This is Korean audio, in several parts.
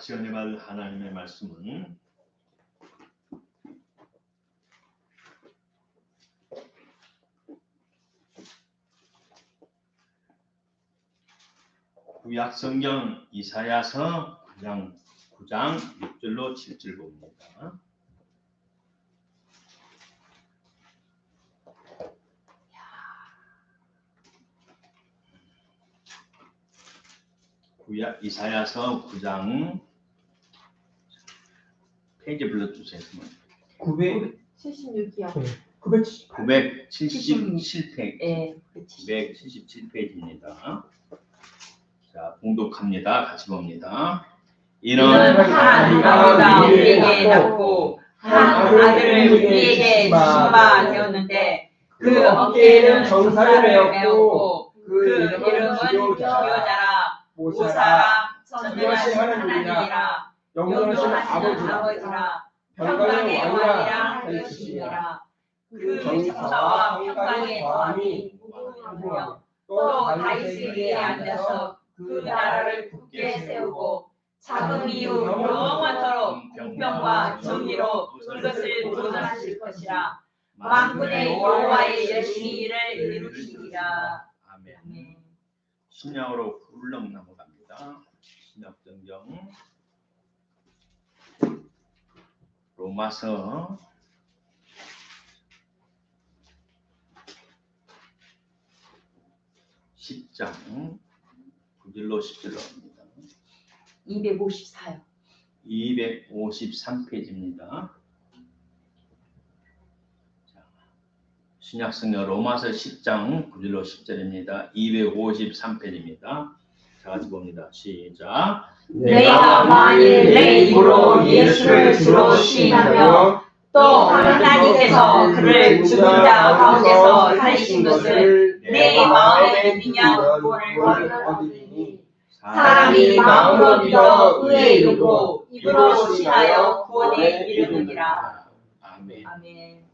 같이 받을 하나님의 말씀은 구약 성경 이사야서 9장 9장 6절로 7절 봅니다. 구약 이사야서 9장 페이지 불러주세요. 900 76이요. 978 977페이지. 예. 277페이지입니다. 자, 봉독합니다. 같이 봅니다. 이는 이는 한 아버지가 우리에게 낳고 한 아들을 우리에게 주신 바 되었는데 그 어깨에는 정사를 메었고 그 이름은 기여자라 오사라 전능하신 하나님이라 영원하신 아버지라 평강의 왕이라 하시니라 그 정사와 정사와 평강의 왕이 무궁하며 또 다윗의 위에 앉아서 그 나라를 굳게 세우고 자금 이후 영원토록 공평과 정의로 그것을 도전하실 것이라 만군의 여호와의 열심히 일을 이루시리라 아멘. 신약으로 훌렁 넘어갑니다. 신약 성경 로마서 십장 9절로 10절로 합니다. 254요 253페이지입니다. 신약성경 로마서 10장 9절로 10절입니다. 253페이지입니다. 다 같이 봅니다. 시작. 내가 만일 내 입으로 예수를 주로 시인하며 또 하나님께서 그를 죽은 자 가운데서 살리신 것을 내 마음에 믿으면 구원을 얻으리니 사람이 마음으로 믿어 의에 이르고 입으로 신하여 구원에 이르느니라. 아멘. 아멘.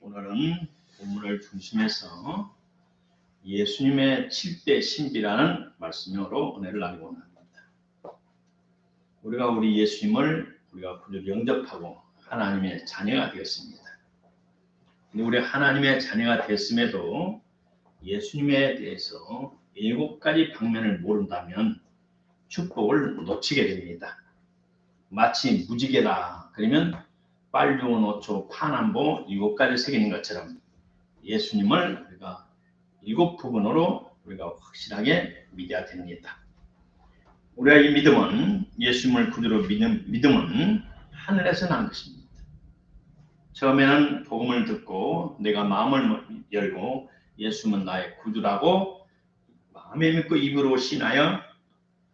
오늘은 본문을 중심해서 예수님의 7대 신비라는 말씀으로 은혜를 나누고 합니다. 우리가 우리 예수님을 우리가 구주 영접하고 하나님의 자녀가 되었습니다. 우리 하나님의 자녀가 됐음에도 예수님에 대해서 일곱 가지 방면을 모른다면 축복을 놓치게 됩니다. 마치 무지개다. 그러면 빨주노 노초 파남보 일곱 가지 새기는 것처럼 예수님을 우리가 일곱 부분으로 우리가 확실하게 믿어야 됩니다. 우리가 이 믿음은 예수님을 구주로 믿는 믿음은 하늘에서 난 것입니다. 처음에는 복음을 듣고 내가 마음을 열고 예수님은 나의 구주라고 마음에 믿고 입으로 신하여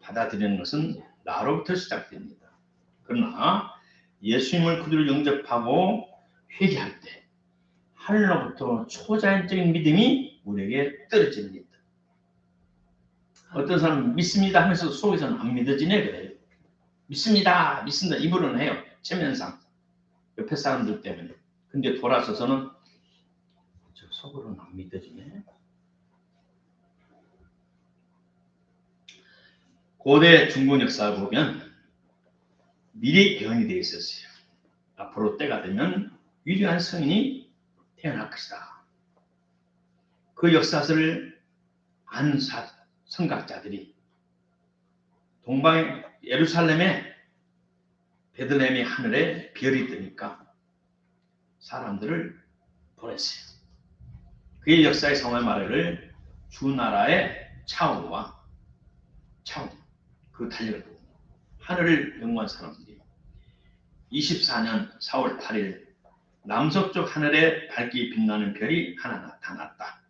받아들이는 것은 나로부터 시작됩니다. 그러나 예수님을 구주로 영접하고 회개할 때 하늘로부터 초자연적인 믿음이 우리에게 떨어집니다. 어떤 사람은 믿습니다 하면서 속에서는 안 믿어지네 그래요. 믿습니다, 믿습니다 입으로는 해요. 체면상 옆에 사람들 때문에. 근데 돌아서서는 저 속으로는 안 믿어지네. 고대 중국 역사를 보면 미리 예언이 되어 있었어요. 앞으로 때가 되면 위대한 성인이 태어날 것이다. 그 역사를 안 사, 성각자들이 동방 예루살렘에 베들레헴의 하늘에 별이 뜨니까 사람들을 보냈어요. 그의 역사의 성의 말을 주나라의 차우와 차우 그 달력을 보고 하늘을 연구한 사람들이 24년 4월 8일 남서쪽 하늘에 밝게 빛나는 별이 하나 나타났다.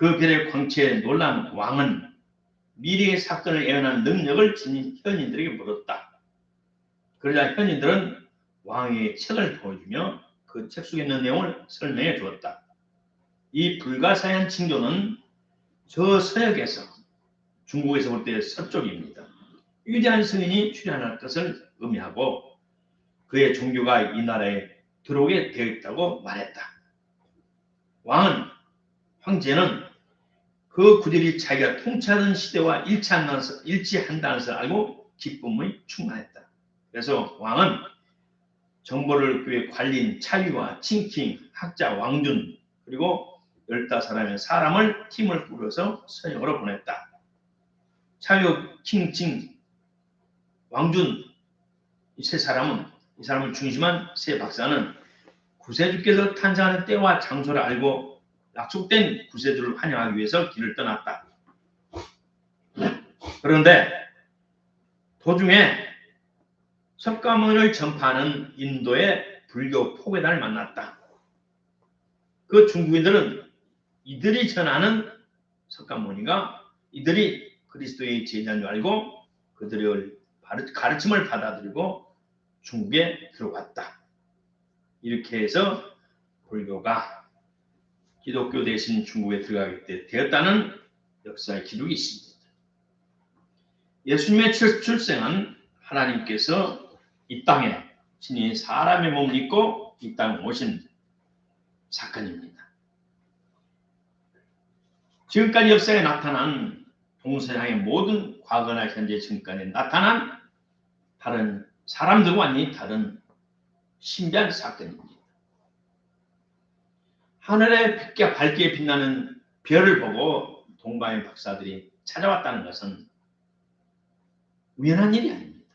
그 별의 광채에 놀란 왕은 미래의 사건을 예언하는 능력을 지닌 현인들에게 물었다. 그러자 현인들은 왕에게 책을 보여주며 그 책 속에 있는 내용을 설명해 주었다. 이 불가사의한 징조는 저 서역에서 중국에서 볼 때 서쪽입니다. 위대한 승인이 출현할 것을 의미하고 그의 종교가 이 나라에 들어오게 되어 있다고 말했다. 왕은 황제는 그 구들이 자기가 통치하던 시대와 일치한다는, 것을 알고 기쁨의 충만했다. 그래서 왕은 정보를 교회 관리인 차위와 칭칭, 학자 왕준 그리고 열다 사람의 사람을 팀을 꾸려서 서역으로 보냈다. 차위와 칭칭, 왕준 이 세 사람은 이 사람을 중심한 세 박사는 구세주께서 탄생하는 때와 장소를 알고 약속된 구세주를 환영하기 위해서 길을 떠났다. 그런데 도중에 석가모니를 전파하는 인도의 불교 포괴단을 만났다. 그 중국인들은 이들이 전하는 석가모니가 이들이 그리스도의 제자인 줄 알고 그들의 가르침을 받아들이고 중국에 들어갔다. 이렇게 해서 불교가 기독교 대신 중국에 들어가게 되- 되었다는 역사의 기록이 있습니다. 예수님의 출- 출생은 하나님께서 이 땅에 신이 사람의 몸을 입고 이 땅에 오신 사건입니다. 지금까지 역사에 나타난 동서양의 모든 과거나 현재 지금까지 나타난 다른 사람들과 완전히 다른 신비한 사건입니다. 하늘에 빛과 밝게 빛나는 별을 보고 동방의 박사들이 찾아왔다는 것은 우연한 일이 아닙니다.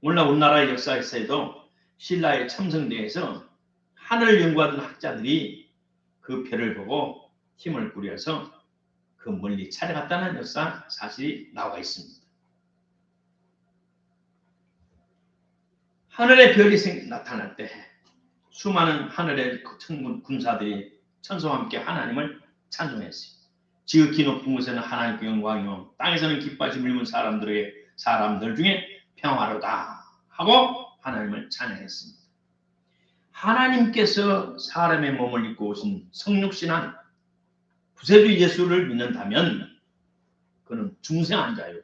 오늘날 우리 나라의 역사에서도 신라의 첨성대에서 하늘을 연구하던 학자들이 그 별을 보고 힘을 꾸려서 그 멀리 찾아갔다는 역사 사실이 나와 있습니다. 하늘의 별이 생- 나타날 때 수많은 하늘의 그 천군 군사들이 천사와 함께 하나님을 찬송했어요. 지극히 높은 곳에는 하나님께 영광이요 땅에서는 기뻐하심 일문 사람들에게 사람들 중에 평화로다 하고 하나님을 찬양했습니다. 하나님께서 사람의 몸을 입고 오신 성육신한 구세주 예수를 믿는다면 그는 중생한 자요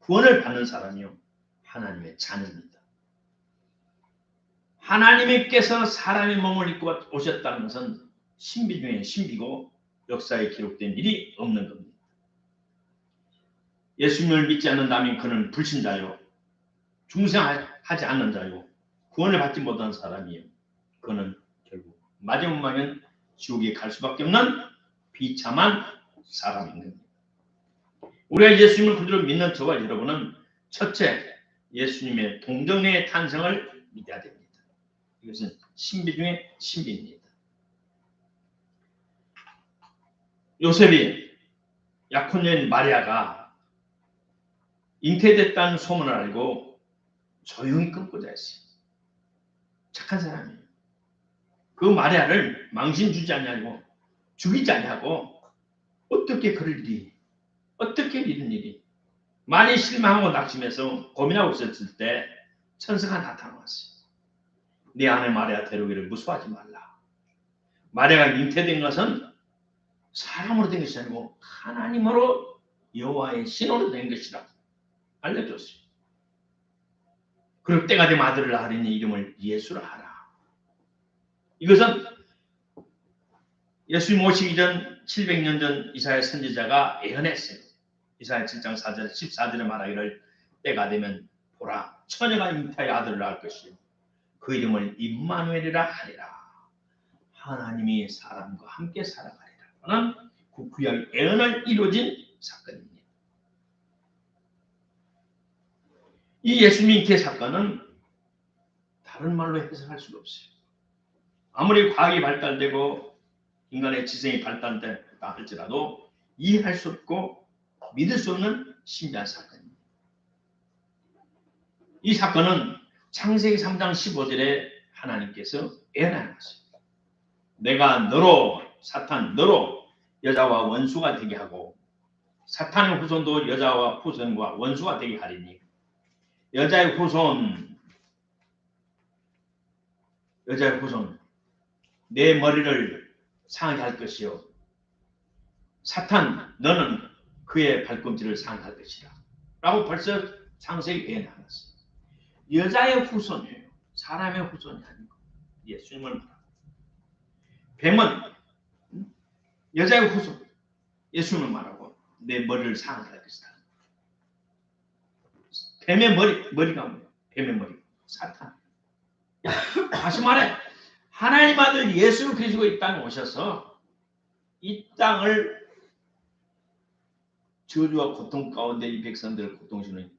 구원을 받는 사람이요 하나님의 자녀입니다. 하나님께서 사람의 몸을 입고 오셨다는 것은 신비 중에 신비고 역사에 기록된 일이 없는 겁니다. 예수님을 믿지 않는다면 그는 불신자요. 중생하지 않는 자요. 구원을 받지 못한 사람이요. 그는 결국 마지막에는 지옥에 갈 수밖에 없는 비참한 사람인 겁니다. 우리가 예수님을 그대로 믿는 저와 여러분은 첫째 예수님의 동정의 탄생을 믿어야 됩니다. 이것은 신비 중에 신비입니다. 요셉이 약혼 여인 마리아가 잉태됐다는 소문을 알고 조용히 끊고자 했어요. 착한 사람이에요. 그 마리아를 망신 주지 않냐고 죽이지 않냐고 어떻게 그럴 일이 어떻게 이런 일이 많이 실망하고 낙심해서 고민하고 있었을 때 천사가 나타났어요. 네 아내 마리아 데려오기를 무서워하지 말라. 마리아가 잉태된 것은 사람으로 된 것이 아니고 하나님으로 여호와의 신으로 된 것이라 알려줬어요. 그럴 때가 되면 아들을 낳으니 이름을 예수라 하라. 이것은 예수님 오시기 전 700년 전 이사야 선지자가 예언했어요. 이사야 7장 4절 14절에 말하기를 때가 되면 보라 처녀가 잉태하여 아들을 낳을 것이요 그 이름을 임마누엘이라 하리라. 하나님이 사람과 함께 살아가리라. 하는 그 구약 예언을 이루어진 사건입니다. 이 예수님 잉태 사건은 다른 말로 해석할 수가 없어요. 아무리 과학이 발달되고 인간의 지성이 발달됐다 할지라도 이해할 수 없고 믿을 수 없는 신비한 사건입니다. 이 사건은 창세기 3장 15절에 하나님께서 것입니다. 내가 너로 사탄 너로 여자와 원수가 되게 하고 사탄의 후손도 여자와 후손과 원수가 되게 하리니 여자의 후손 여자의 후손 내 머리를 상하게 할 것이요. 사탄 너는 그의 발꿈치를 상할 것이다 라고 벌써 창세기 예언하였어요 여자의 후손이에요. 사람의 후손이 아니고 예수님을 말합니다 뱀은 음? 여자의 후손. 예수님을 말하고 내 머리를 상할 것이다. 뱀의 머리 머리가 뭐예요? 뱀의 머리. 사탄. 다시 말해. 하나님 아들 예수 그리스도 이 땅에 오셔서 이 땅을 저주와 고통 가운데 이 백성들을 고통시는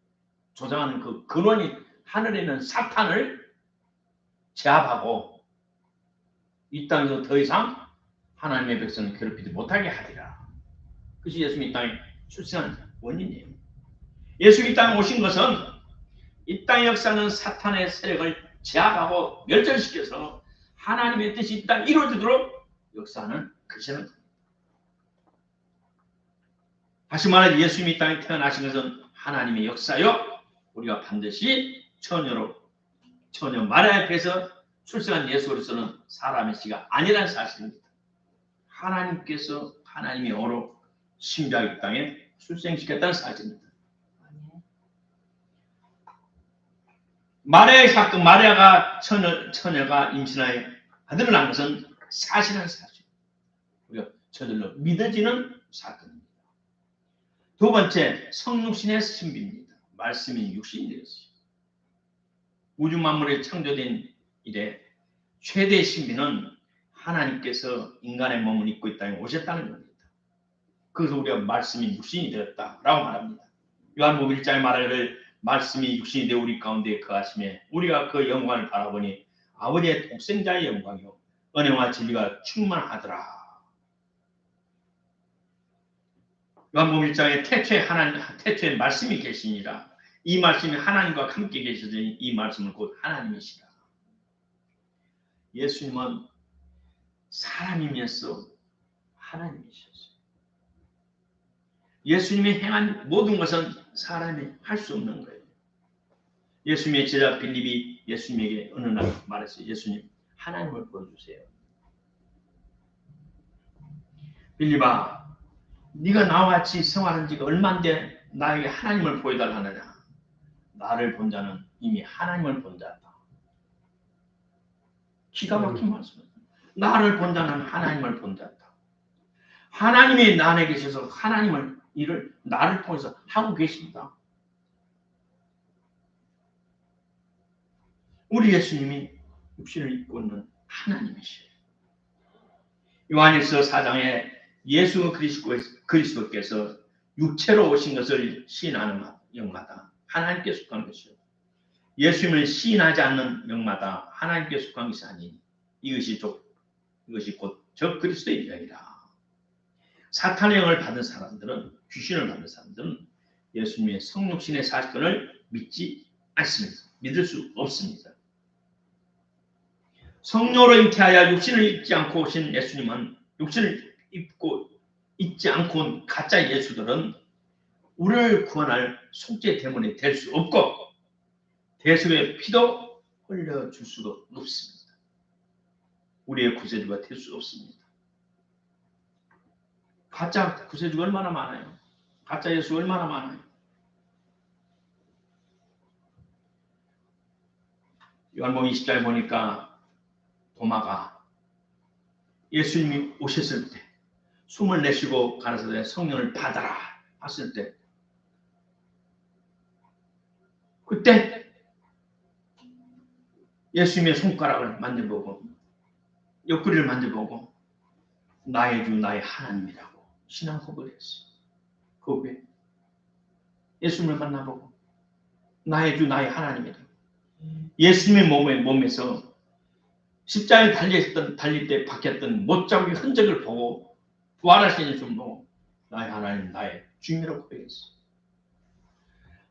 조장하는 그 근원이 하늘에 있는 사탄을 제압하고 이 땅에서 더 이상 하나님의 백성을 괴롭히지 못하게 하리라. 그것이 예수님 이 땅에 출생한 원인이에요. 예수 이 땅에 오신 것은 이 땅의 역사는 사탄의 세력을 제압하고 멸절시켜서 하나님의 뜻이 이 땅에 이루어지도록 역사하는 그시는 다시 말해 예수님이 이 땅에 태어나신 것은 하나님의 역사요. 우리가 반드시 처녀로 처녀 마리아 앞에서 출생한 예수 그리스도는 사람의 씨가 아니라는 사실입니다. 하나님께서 하나님의 어로 신비하게 이 땅에 출생시켰다는 사실입니다. 마리아의 사건, 마리아가 처녀, 처녀가 임신하여 아들을 낳은 것은 사실한 사실. 우리가 저절로 믿어지는 사건입니다. 두 번째, 성육신의 신비입니다. 말씀이 육신이 되었어요. 우주 만물이 창조된 이래 최대 신비는 하나님께서 인간의 몸을 입고 이 땅에 오셨다는 겁니다. 그래서 우리가 말씀이 육신이 되었다라고 말합니다. 요한복음 1장에 말하기를 말씀이 육신이 되어 우리 가운데 거하심에 우리가 그 영광을 바라보니 아버지의 독생자의 영광이요 은혜와 진리가 충만하더라. 요한복음 1장에 태초에 하나님 태초에 말씀이 계시니라. 이 말씀이 하나님과 함께 계시더니 이 말씀은 곧 하나님이시라. 예수님은 사람이면서 하나님이셨어요. 예수님이 행한 모든 것은 사람이 할 수 없는 거예요. 예수님의 제자 빌립이 예수님에게 어느 날 말했어요. 예수님, 하나님을 보여주세요. 빌립아, 네가 나와 같이 생활한 지가 얼마인데 나에게 하나님을 보여달라느냐? 나를 본 자는 이미 하나님을 본 자다. 기가 막힌 말씀입니다. 나를 본 자는 하나님을 본 자다. 하나님이 나 안에 계셔서 하나님을 일을 나를 통해서 하고 계십니다. 우리 예수님이 육신을 입고 있는 하나님이시에요. 요한일서 4장에 예수 그리스도, 그리스도께서 육체로 오신 것을 시인하는 영마다 하나님께 속한 것이요. 예수님을 시인하지 않는 영마다 하나님께 속한 것이 아닌 이것이 족, 이것이 곧저 그리스도의 영이라. 사탄의 영을 받은 사람들은 귀신을 받은 사람들은 예수님의 성육신의 사건을 믿지 않습니다. 믿을 수 없습니다. 성령으로 잉태하여 육신을 입지 않고 오신 예수님은 육신을 입고 있지 않고 온 가짜 예수들은 우리를 구원할 속죄 대문이 될 수 없고 대속의 피도 흘려줄 수가 없습니다. 우리의 구세주가 될 수 없습니다. 가짜 구세주가 얼마나 많아요? 가짜 예수 얼마나 많아요? 요한복음 20장 보니까 도마가 예수님이 오셨을 때 숨을 내쉬고 가라사대 성령을 받아라 했을 때 그때 예수님의 손가락을 만져보고 옆구리를 만져보고 나의 주 나의 하나님이라고 신앙 고백을 했어요. 그 후에 예수님을 만나보고 나의 주 나의 하나님이라고 예수님의 몸에 몸에서 십자가에 달려있던 달릴 때 박혔던 못자국의 흔적을 보고 부활하신 예수를 보고 나의 하나님 나의 주님이라고 고백했어요.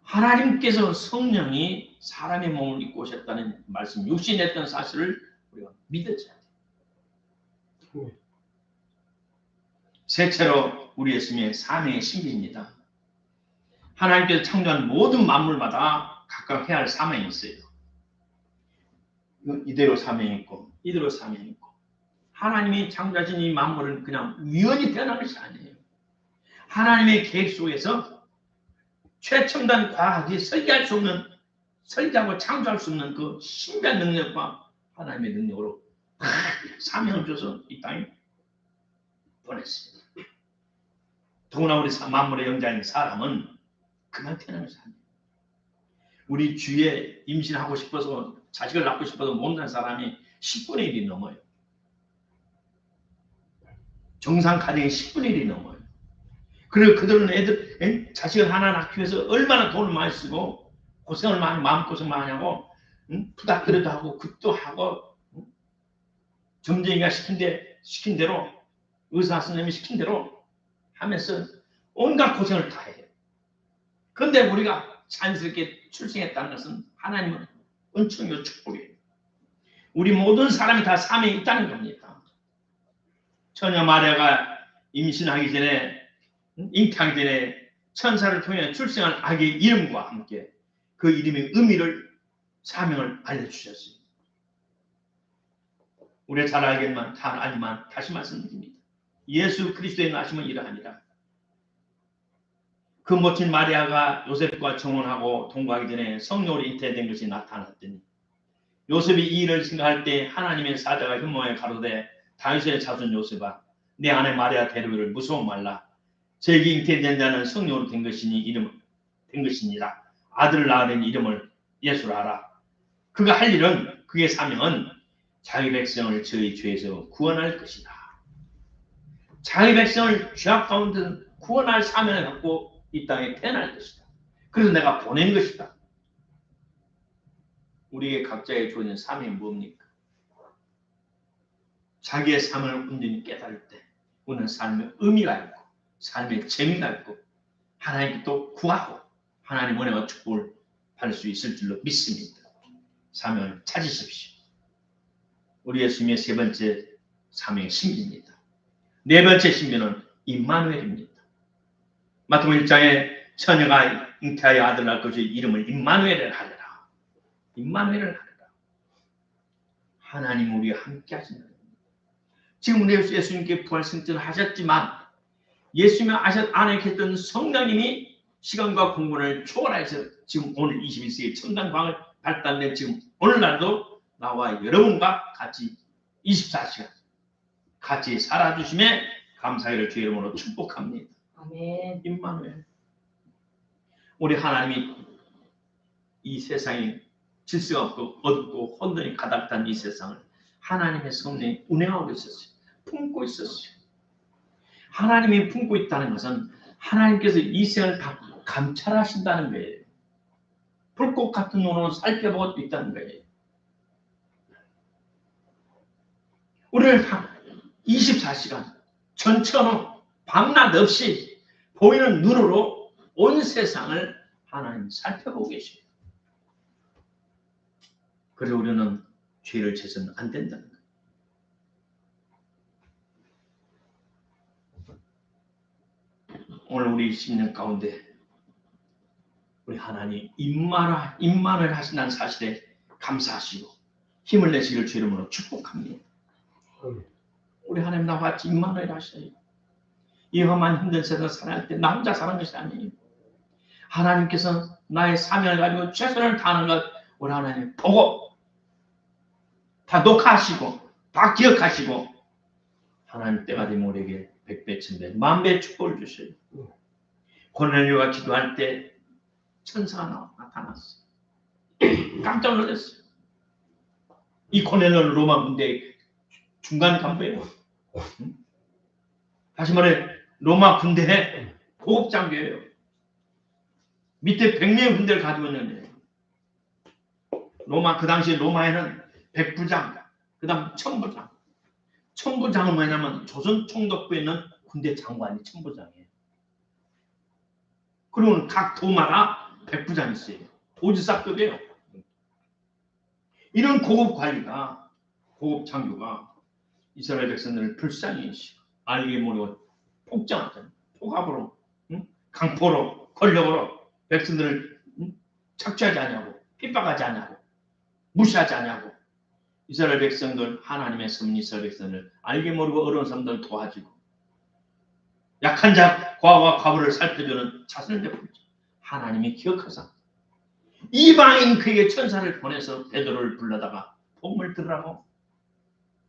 하나님께서 성령이 사람의 몸을 입고 오셨다는 말씀, 육신했던 사실을 우리가 믿어줘야 돼요. 셋째로 우리 예수님의 사명의 신비입니다. 하나님께서 창조한 모든 만물마다 각각 해야 할 사명이 있어요. 이대로 사명이 있고 이대로 사명이 있고 하나님이 창조하신 이 만물은 그냥 우연히 태어난 것이 아니에요. 하나님의 계획 속에서 최첨단 과학이 설계할 수 없는 설계하고 창조할 수 없는 그 신비한 능력과 하나님의 능력으로 사명을 줘서 이 땅에 보냈습니다. 더구나 우리 만물의 영자인 사람은 태어난 것이 아니에요. 우리 주위에 임신하고 싶어서 자식을 낳고 싶어서 못난 사람이 10분의 1이 넘어요. 정상 가정이 10분의 1이 넘어요. 그리고 그들은 애들 에? 자식을 하나 낳기 위해서 얼마나 돈을 많이 쓰고 고생을 많이 마음고생 많이 하고 응? 부닥거려도 하고 굿도 하고 응? 점쟁이가 시킨 대 시킨 대로 의사 선생님이 시킨 대로 하면서 온갖 고생을 다 해요. 그런데 우리가 자연스럽게 출생했다는 것은 하나님은 은총이요 축복이에요. 우리 모든 사람이 다 삶에 있다는 겁니다. 처녀 마리아가 임신하기 전에 전에 천사를 통해 출생한 아기의 이름과 함께 그 이름의 의미를 사명을 알려주셨어요. 우리가 잘 알겠만 다 알지만 다시 말씀드립니다. 예수 그리스도의 나심은 이러하니라. 그 멋진 마리아가 요셉과 정혼하고 동거하기 전에 성령으로 잉태된 것이 나타났더니 요셉이 이 일을 생각할 때 하나님의 사자가 현모에 가로되 다윗의 자손 요셉아 내 아내 마리아 데려오를 무서워 말라 제게 잉태 된 자는 성령으로 된 것이니 이름 된 것이니라 아들을 낳으는 이름을 예수라 하라 그가 할 일은 그의 사명은 자기 백성을 저희 죄에서 구원할 것이다 자기 백성을 죄악 가운데 구원할 사명을 갖고 이 땅에 태어날 것이다. 그래서 내가 보낸 것이다. 우리에게 각자의 주어진 사명이 뭡니까? 자기의 삶을 온전히 깨달을 때 우리는 삶의 의미가 있고 삶의 재미가 있고 하나님께 또 구하고 하나님 은혜와 축복을 받을 수 있을 줄로 믿습니다. 사명을 찾으십시오. 우리 예수님의 세 번째 사명의 신비입니다. 네 번째 신비는 임마누엘입니다. 마태복음 1장에 처녀가 잉태하여 아들 낳을 것이 이름을 임마누엘을 하리라. 임마누엘을 하리라. 하나님 우리와 함께 하신다. 지금 예수님께 부활 승천하셨지만 예수님의 아셨 안에 계셨던 성령님이 시간과 공간을 초월해서 지금 오늘 21세기 첨단광을 발달된 지금 오늘날도 나와 여러분과 같이 24시간 같이 살아주심에 감사의를 주의 이름으로 축복합니다. 아멘. 임마누엘. 우리 하나님이 이 세상에 질서가 없고 어둡고 혼돈이 가득한 이 세상을 하나님의 성령이 운행하고 있었어요. 품고 있었어요. 하나님이 품고 있다는 것은 하나님께서 이 세상을 다 감찰하신다는 거예요. 불꽃 같은 눈으로 살펴보고 있다는 거예요. 우리를 다 24시간 전처럼 밤낮 없이 보이는 눈으로 온 세상을 하나님 살펴보고 계십니다. 그래서 우리는 죄를 지서는 안 된다는 거예요. 오늘 우리 심령 가운데 우리 하나님 임마라 임만을 하신다는 사실에 감사하시고 힘을 내시기를 주 이름으로 축복합니다. 우리 하나님 나와 같이 임만을 하셔요. 이 험한 힘든 세상 살아갈 때 나 혼자 사는 것이 아니에요. 하나님께서 나의 사명을 가지고 최선을 다하는 것 우리 하나님 보고 다 녹화하시고 다 기억하시고 하나님 때가 되면 우리에게 백배 천배 만배 축복을 주셔요. 고넬료가 기도할 때 천사가 나- 나타났어요. 깜짝 놀랐어요. 이 고넬료는 로마 군대 중간 간부예요. 응? 다시 말해 로마 군대의 고급 장교예요. 밑에 100명의 군대를 가지고 있는데 로마 그 당시 로마에는 백부장, 그 다음 천부장. 천부장은 뭐냐면 조선 총독부에 있는 군대 장관이 천부장이에요. 그리고 각 도마다 백부장이 있어요. 도지사급이에요. 이런 고급 관리가 고급 장교가 이스라엘 백성들을 불쌍히 알게 모르고 폭정하잖아요. 폭압으로, 응? 강포로, 권력으로 백성들을 응? 착취하지 않냐고, 핍박하지 않냐고, 무시하지 않냐고. 이스라엘 백성들, 하나님의 섭리 이스라엘 백성을 알게 모르고 어려운 사람들 도와주고 약한 자, 과와 과부를 살펴주는 자선을 베풀죠. 하나님이 기억하사 이방인 그에게 천사를 보내서 베드로를 불러다가 복음을 들으라고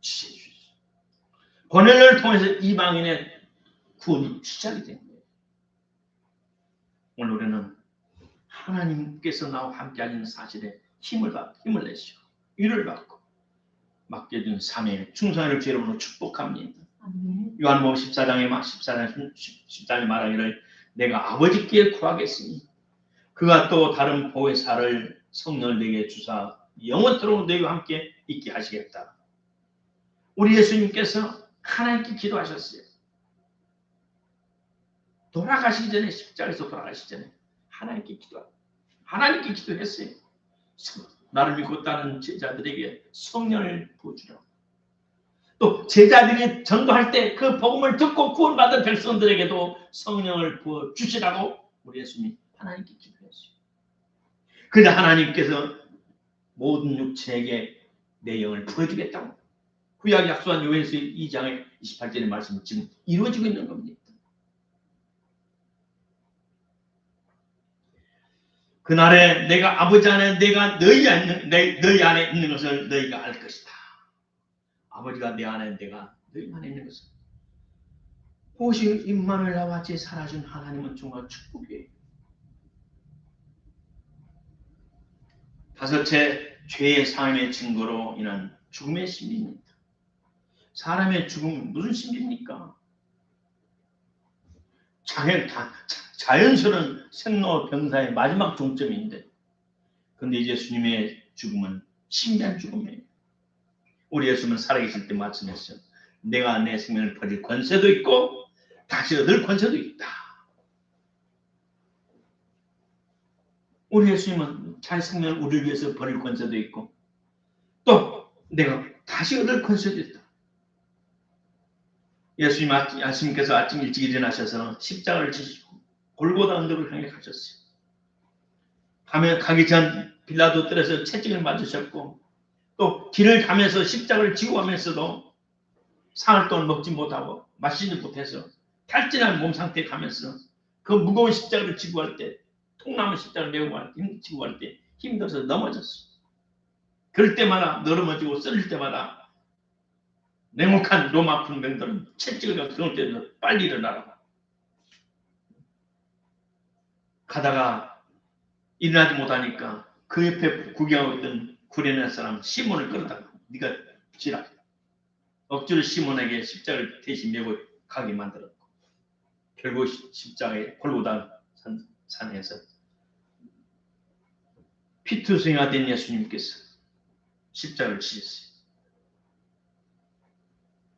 지시해 주셨어요. 고넬료를 통해서 이방인의 구원이 시작이 된 거예요. 오늘 우리는 하나님께서 나와 함께하는 사실에 힘을 받, 힘을 내시고 위를 받고 맡겨준 삶의 충성을 주 이름으로 축복합니다. 요한복음 14장에 14장 14장에 말하기를 내가 아버지께 구하겠으니 그가 또 다른 보혜사를 성령을 내게 주사 영원토록 너희와 함께 있게 하시겠다. 우리 예수님께서 하나님께 기도하셨어요. 돌아가시기 전에 십자가에서 돌아가시기 전에 하나님께 기도 하나님께 기도했어요. 나를 믿고 따는 제자들에게 성령을 부어주라. 또 제자들이 전도할 때 그 복음을 듣고 구원받은 백성들에게도 성령을 부어 주시라고 우리 예수님이 하나님께 기도했어요. 그래 하나님께서 모든 육체에게 내 영을 부어주겠다고 구약 약속한 요한서 2장의 28절의 말씀은 지금 이루어지고 있는 겁니다. 그날에 내가 아버지 안에 내가 너희 안에 내- 너희 안에 있는 것을 너희가 알 것이다. 아버지가 내 안에 내가 너희 안에 있는 것을 임만을 나와 같이 살아준 하나님은 정말 축복이에요. 다섯째 죄의 삶의 증거로 인한 죽음의 심리입니다. 사람의 죽음은 무슨 심리입니까? 자연, 다, 자- 자연스러운 생로병사의 마지막 종점인데 근데 이제 주님의 죽음은 신비한 죽음이에요. 우리 예수님은 살아계실 때 말씀했어요. 내가 내 생명을 버릴 권세도 있고 다시 얻을 권세도 있다. 우리 예수님은 자기 생명을 우리를 위해서 버릴 권세도 있고 또 내가 다시 얻을 권세도 있다. 예수님 아침, 예수님께서 아침 일찍 일어나셔서 십자가를 지시고 골고다 언덕을 향해 가셨어요. 가면 가기 전 빌라도 뜰에서 채찍을 맞으셨고 또 길을 가면서 십자가를 지고 가면서도 상을 동안 먹지 못하고 마시지 못해서 탈진한 몸 상태에 가면서 그 무거운 십자가를 지고 갈 때 통나무 십자가를 메고 갈 때, 지고 갈 때 힘들어서 넘어졌어. 그럴 때마다 넘어지고 쓰릴 때마다 냉혹한 로마 군병들은 채찍을 들을 때도 빨리 일어나라. 가다가 일어나지 못하니까 그 옆에 구경하고 있던 구레네 사람 시몬을 끌어다가 네가 지라. 억지로 시몬에게 십자가를 대신 메고 가게 만들었고 결국 십- 십자가에 골고다 산, 산에서 피투성이가 된 예수님께서 십자가를 지셨어요.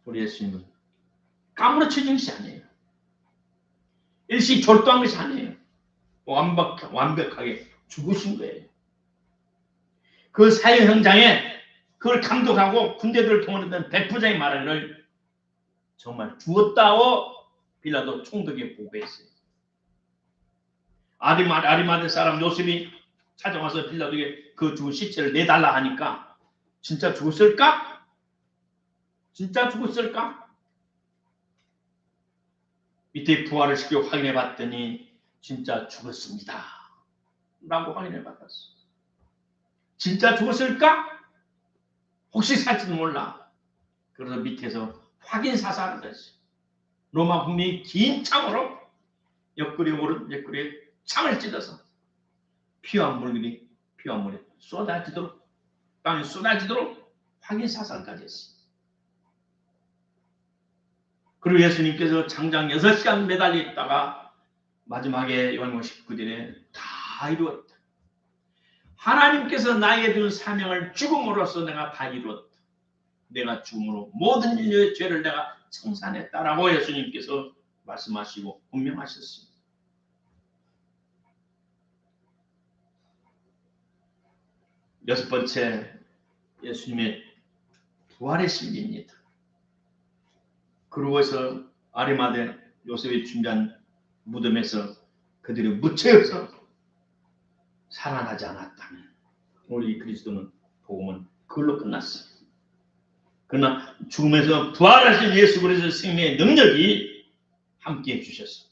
우리 예수님은 까무러쳐진 것이 아니에요. 일시 졸도한 것이 아니에요. 완벽, 완벽하게 죽으신 거예요. 그 사형 현장에 그걸 감독하고 군대들을 통원했던 백부장이 말하기를 정말 죽었다고 빌라도 총독에 보고했어요. 아리마, 아리마드 사람 요셉이 찾아와서 빌라도에게 그 죽은 시체를 내달라 하니까 진짜 죽었을까? 진짜 죽었을까? 밑에 부활을 시켜 확인해 봤더니 진짜 죽었습니다. 라고 확인해 받았어. 진짜 죽었을까? 혹시 살지도 몰라. 그래서 밑에서 확인 사살을 했어. 로마 국민이 긴 창으로 옆구리 오른 옆구리에 창을 찔러서 피와 물들이 피와 물이 쏟아지도록 땅에 쏟아지도록 확인 사살까지 했어. 그리고 예수님께서 장장 6시간 매달려 있다가 마지막에 요한복음 19절에 다 이루었다. 하나님께서 나에게 준 사명을 죽음으로써 내가 다 이루었다. 내가 죽음으로 모든 인류의 죄를 내가 청산했다라고 예수님께서 말씀하시고 분명하셨습니다. 여섯 번째 예수님의 부활의 신비입니다. 그러고서 아리마대 요셉이 준비한 무덤에서 그들이 묻혀서 살아나지 않았다면 우리 그리스도는 복음은 그걸로 끝났어요. 그러나 죽음에서 부활하신 예수 그리스도의 생명의 능력이 함께 해 주셨어요.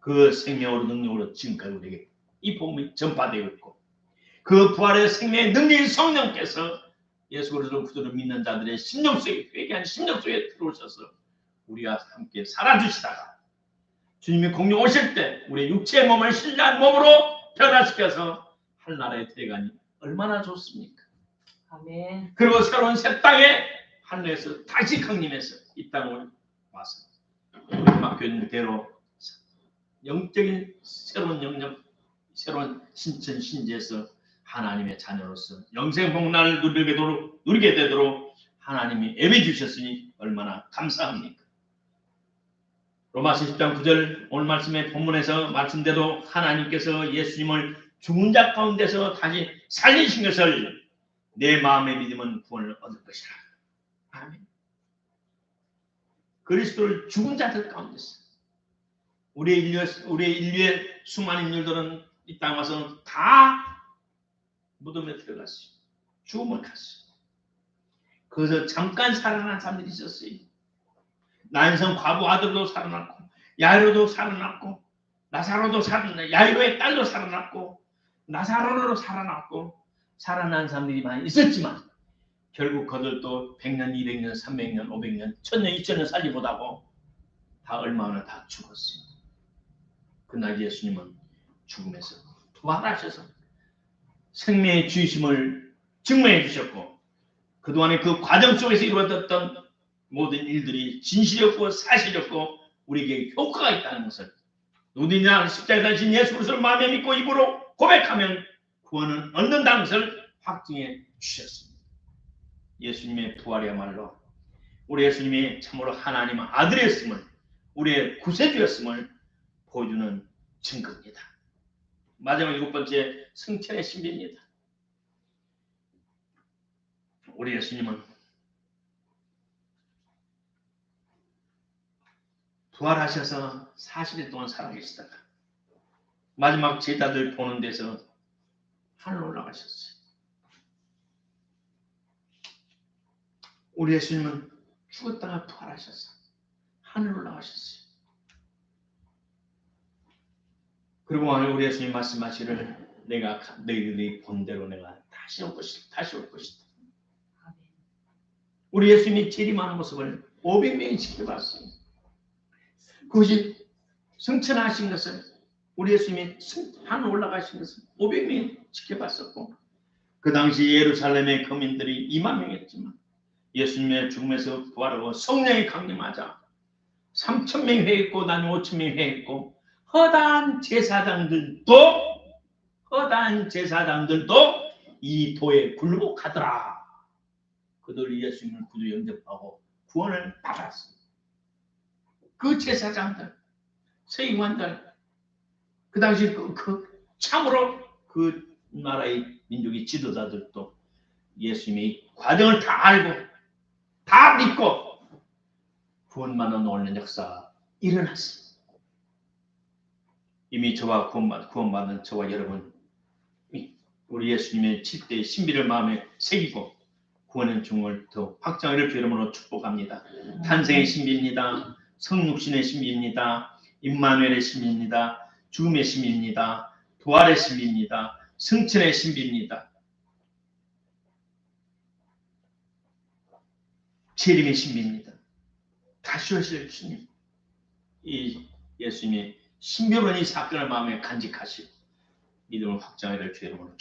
그 생명으로 능력으로 지금까지 우리에게 이 복음이 전파되고 있고 그 부활의 생명의 능력인 성령께서 예수 그리스도 구주를 믿는 자들의 심령 속에 회개한 심령 속에 들어오셔서 우리와 함께 살아주시다가 주님이 공룡 오실 때 우리 육체의 몸을 신뢰한 몸으로 변화시켜서 한나라에 데려가니 얼마나 좋습니까? 아멘. 그리고 새로운 새 땅에 하늘에서 다시 강림해서 이 땅을 와서 우리 막교인대로 영적인 새로운 영역, 새로운 신천 신지에서 하나님의 자녀로서 영생 복날을 누리게 되도록, 누리게 되도록 하나님이 애매 주셨으니 얼마나 감사합니까? 로마서 10장 9절 오늘 말씀의 본문에서 말씀대로 하나님께서 예수님을 죽은 자 가운데서 다시 살리신 것을 내 마음의 믿음은 구원을 얻을 것이라. 아멘. 그리스도를 죽은 자들 가운데서 우리 인류 우리 인류의 수많은 인류들은 이 땅 와서 다 무덤에 들어갔어요. 죽음을 갔어요. 거기서 잠깐 살아난 사람들이 있었어요. 난성 과부 아들도 살아났고 야이로도 살아났고 나사로도 살아났 야이로의 딸도 살아났고 나사로로 살아났고 살아난 사람들이 많이 있었지만 결국 그들도 100년, 200년, 300년, 500년, 1000년, 2000년 살지 못하고 다 얼마나 다 죽었어요. 그날 예수님은 죽음에서 부활하셔서 생명의 주심을 증명해 주셨고 그동안의 그 과정 속에서 이루어졌던 모든 일들이 진실이었고 사실이었고 우리에게 효과가 있다는 것을 누구나 십자가에 달신 예수 그리스도를 마음에 믿고 입으로 고백하면 구원을 얻는다는 것을 확증해 주셨습니다. 예수님의 부활이야말로 우리 예수님이 참으로 하나님 의 아들이었음을 우리의 구세주였음을 보여주는 증거입니다. 마지막 일곱 번째 승천의 신비입니다. 우리 예수님은 부활하셔서 40일 동안 살아계시다가 마지막 제자들 보는 데서 하늘 올라가셨어요. 우리 예수님은 죽었다가 부활하셔서 하늘 올라가셨어요. 그리고 오늘 우리 예수님 말씀하시를 내가 가- 너희들이 본 대로 내가 다시 올 것이다. 다시 올 것이다. 우리 예수님이 재림하는 모습을 500명이 지켜봤어요. 그것이 승천하신 것을 우리 예수님이 승- 하늘 올라가신 것을 500명이 지켜봤었고 그 당시 예루살렘의 거민들이 2만 명이었지만 예수님의 죽음에서 부활하고 성령이 강림하자 3천 명이 회했고 나는 5천 명이 회했고 허다한 제사장들도 허다한 제사장들도 이 도에 굴복하더라. 그들 예수님을 구주 영접하고 구원을 받았습니다. 그 제사장들, 세임관들, 그 당시 그, 그 참으로 그 나라의 민족의 지도자들도 예수님의 과정을 다 알고 다 믿고 구원만을 놓는 역사 일어났습니다. 이미 저와 구원받, 구원받은 저와 여러분 우리 예수님의 7대의 신비를 마음에 새기고 구원의 중을 더 확장하기를 주 이름으로 축복합니다. 탄생의 신비입니다. 성육신의 신비입니다. 임마누엘의 신비입니다. 죽음의 신비입니다. 부활의 신비입니다. 승천의 신비입니다. 재림의 신비입니다. 다시 오실 주님. 이 예수님의 신비로운 이 사건을 마음에 간직하시고 믿음을 확장하기를 주 이름으로